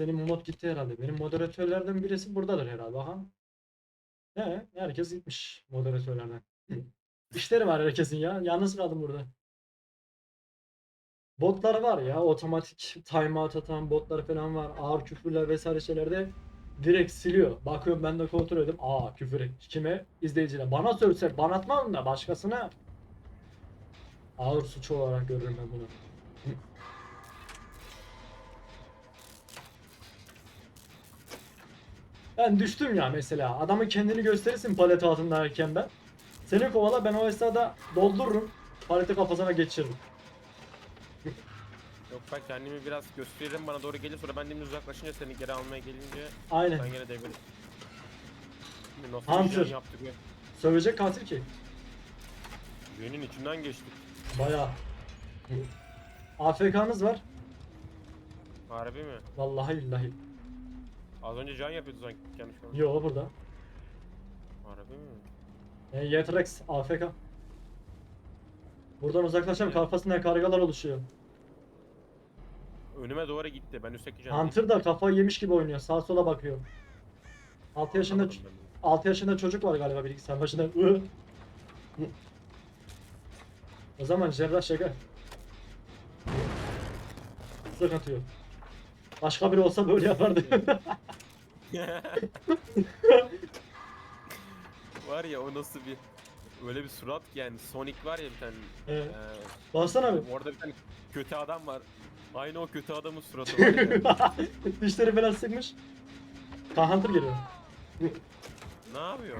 Senin mod gitti herhalde. Benim moderatörlerden birisi buradadır herhalde. Aha. He, herkes gitmiş moderatörlerden. İşleri var herkesin ya. Yalnız kaldım burada. Botlar var ya. Otomatik timeout atan botlar falan var. Ağır küfürler vesaire şeylerde direkt siliyor. Bakıyorum ben de kontrol edeyim. Aa küfür et. Kime? İzleyicine. Bana sövse ban atmam da başkasına ağır suç olarak görürüm ben bunu. Ben düştüm ya mesela. Adamın kendini gösterirsin palet altındayken ben. Seni kovala ben o esnada doldururum. Paleti kafasına geçiririm. Yok ben kendimi biraz gösteririm bana doğru gelir sonra ben de uzaklaşınca seni geri almaya gelince Aynen. ben gene deviririm. Şimdi Nasıl Hunter. bir şey yaptık ya? Sövecek katil ki. Düğünün içinden geçtik. Bayağı. AFK'nız var. Harbi mi? Vallahi billahi. Az önce can yapıyordu sanki yanlış mı? Yo burada. Harbi mi? E, Yetrex AFK. Buradan uzaklaşalım kafasında kargalar oluşuyor. Önüme doğru gitti. Ben üstteki can. Hunter da kafayı yemiş gibi oynuyor. Sağa sola bakıyor. 6 yaşında Anlamadım ben de. 6 yaşında çocuk var galiba bilgisayar başında. Ih. O zaman cerrah şeker. Sık atıyor. Başka biri olsa böyle yapardı. var ya o nasıl bir öyle bir surat ki yani Sonic var ya bir tane. Evet. eee, Baksana abi. orada bir tane kötü adam var. Aynı o kötü adamın suratı var ya. Dişleri falan sıkmış. Kaan Hunter geliyor. ne yapıyor?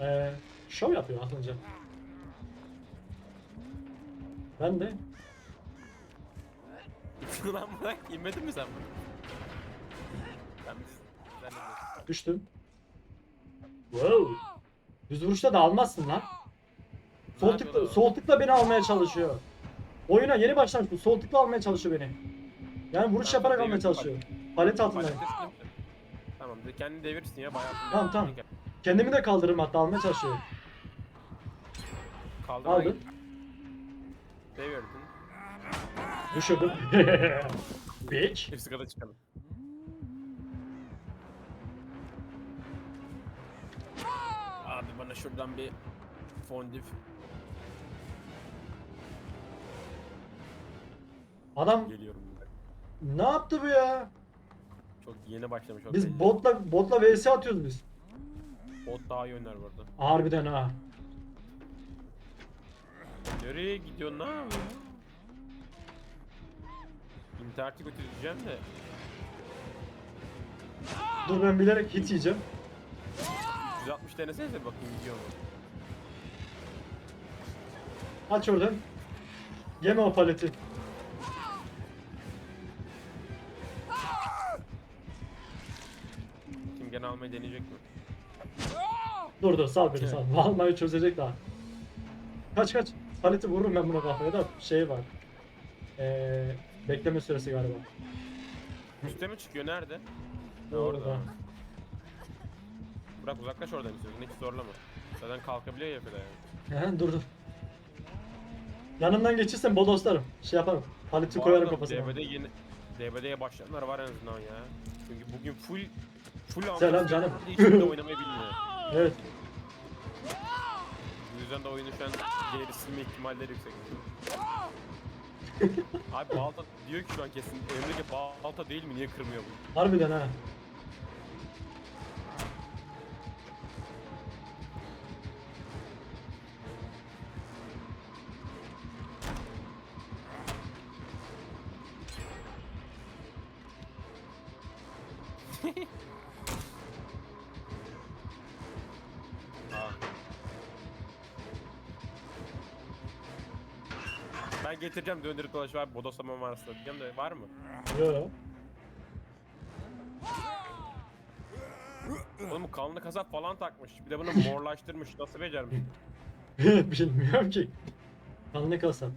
Ee, şov yapıyor aklınca. Ben de Lan bırak inmedin mi sen bunu? Ben ben de düştüm. Wow. Düz vuruşta da almazsın lan. Sol tıkla, sol tıkla beni almaya çalışıyor. Oyuna yeni başlamış bu. Sol tıkla almaya çalışıyor beni. Yani vuruş Tamam, yaparak almaya çalışıyor. Palet altındayım. Patates? Tamam de kendini devirsin ya bayağı. Tamam, tamam. Kendimi de kaldırırım hatta almaya çalışıyor. Kaldır. Aldım. Devirdin. Düşürdüm. Bitch. Hepsi kadar çıkalım. Abi bana şuradan bir fondip Adam geliyorum. ne yaptı bu ya? Çok yeni başlamış. o Biz belli. botla botla vs atıyoruz biz. Bot daha iyi oynar burada. Harbiden ha. Nereye gidiyorsun ne yapıyorsun? İnterneti götüreceğim de. Dur ben bilerek hit yiyeceğim. 160 denesenize bakayım gidiyor mu? Aç oradan. Yeme o paleti. Kim gene almayı deneyecek mi? Dur dur sal beni sal. Vallahi çözecek daha. Kaç kaç. Paleti vururum ben buna kafaya da şey var. Ee, bekleme süresi galiba. Üste mi çıkıyor nerede? Ha, Orada. Bırak uzaklaş oradan istiyorsun hiç zorlama. Zaten kalkabiliyor ya kadar yani. He, dur dur. Yanından geçirsen bodoslarım. Şey yaparım. Paleti Bu koyarım arada kafasına. DBD yeni DBD'ye başlayanlar var en azından ya. Çünkü bugün full full Selam canım. Hiç oyunda oynamayı bilmiyor. Evet. Bu yüzden de oyunu şu an geri silme ihtimalleri yüksek. Abi balta diyor ki şu an kesin Emre'ye balta değil mi niye kırmıyor bu? Harbiden ha. Ben getireceğim döndürüp dolaşıp abi bodoslama arasında diyeceğim de var mı? Yo. Oğlum kanlı kasap falan takmış. Bir de bunu morlaştırmış. Nasıl becermiş? Bilmiyorum ki. Kanlı kasap.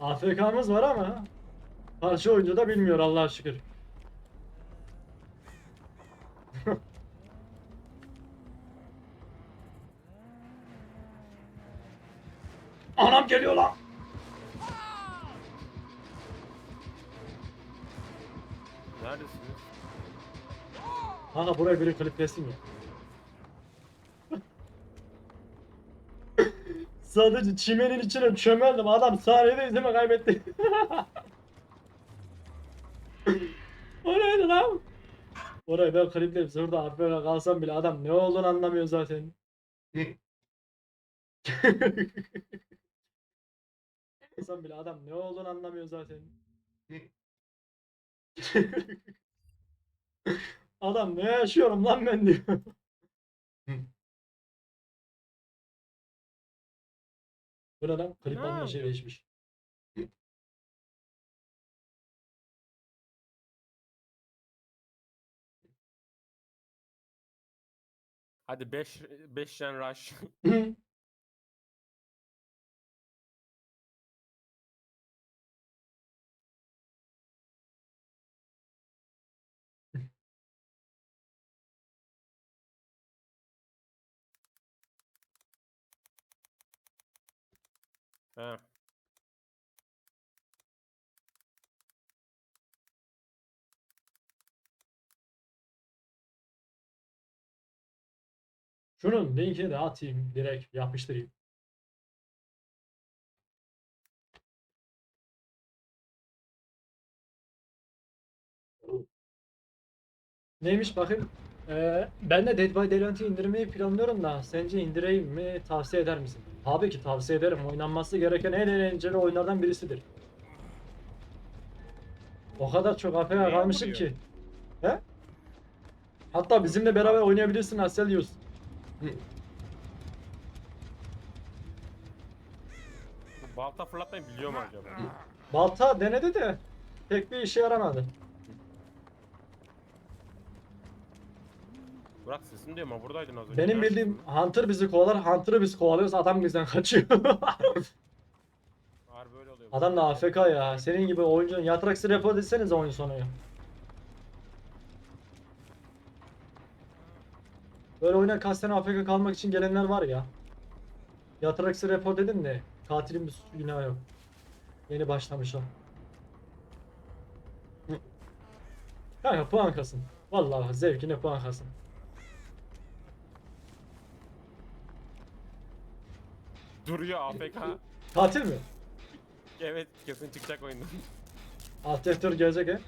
AFK'mız var ama karşı oyuncu da bilmiyor Allah'a şükür. Anam geliyor lan. Neredesiniz? Kanka buraya biri kliplesin ya. Sadece çimenin içine çömeldim. Adam sahnede izleme kaybetti. o neydi lan? Orayı ben klipleyip şurada abi böyle kalsam bile adam ne olduğunu anlamıyor zaten. kalsam bile adam ne olduğunu anlamıyor zaten. adam ne yaşıyorum lan ben diyor. Bu ne lan? Klip alma şey değişmiş. Hadi 5 5 gen rush. He. Şunun linkini de atayım direkt yapıştırayım. Neymiş bakayım? Ee, ben de Dead by Daylight'ı indirmeyi planlıyorum da sence indireyim mi tavsiye eder misin? Tabii ki tavsiye ederim. Oynanması gereken en eğlenceli oyunlardan birisidir. O kadar çok Neye kalmışım ki. He? Hatta bizimle beraber oynayabilirsin Aselius. Balta fırlatmayı biliyor mu acaba? Balta denedi de pek bir işe yaramadı. Burak sesin diyor ama buradaydın az önce. Benim bildiğim Hunter bizi kovalar, Hunter'ı biz kovalıyoruz, adam bizden kaçıyor. Harbi öyle oluyor. adam da AFK ya. Senin gibi oyuncunun yatraksi report etsenize oyun sonu ya. Böyle oyuna kasten AFK kalmak için gelenler var ya. Yatraksi report dedim de katilin bir suçu günahı yok. Yeni başlamış o. Kanka puan kasın. Vallahi zevkine puan kasın. Duruyor AFK. Katil mi? evet kesin çıkacak oyundan. Alt F4 gelecek he.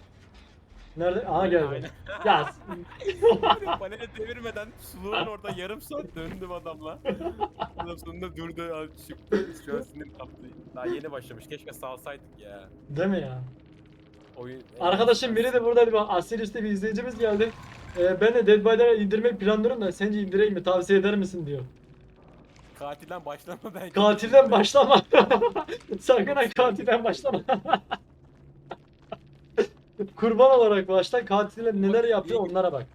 Nerede? Aha geldi. Ya Paneli devirmeden suluğun orada yarım saat döndüm adamla. Adam sonunda durdu abi çıktı. Şu an sinir kaptı. Daha yeni başlamış. Keşke salsaydık ya. değil mi ya? Oyun. Arkadaşım biri de buradaydı. Bak Asilius'te bir izleyicimiz geldi. Ee, ben de Dead by Daylight indirmeyi planlıyorum da sence indireyim mi? Tavsiye eder misin diyor. Katilden başlama bence. Katilden başlama. Sakın ha katilden başlama. Kurban olarak başla. Katiller neler yapıyor onlara bak.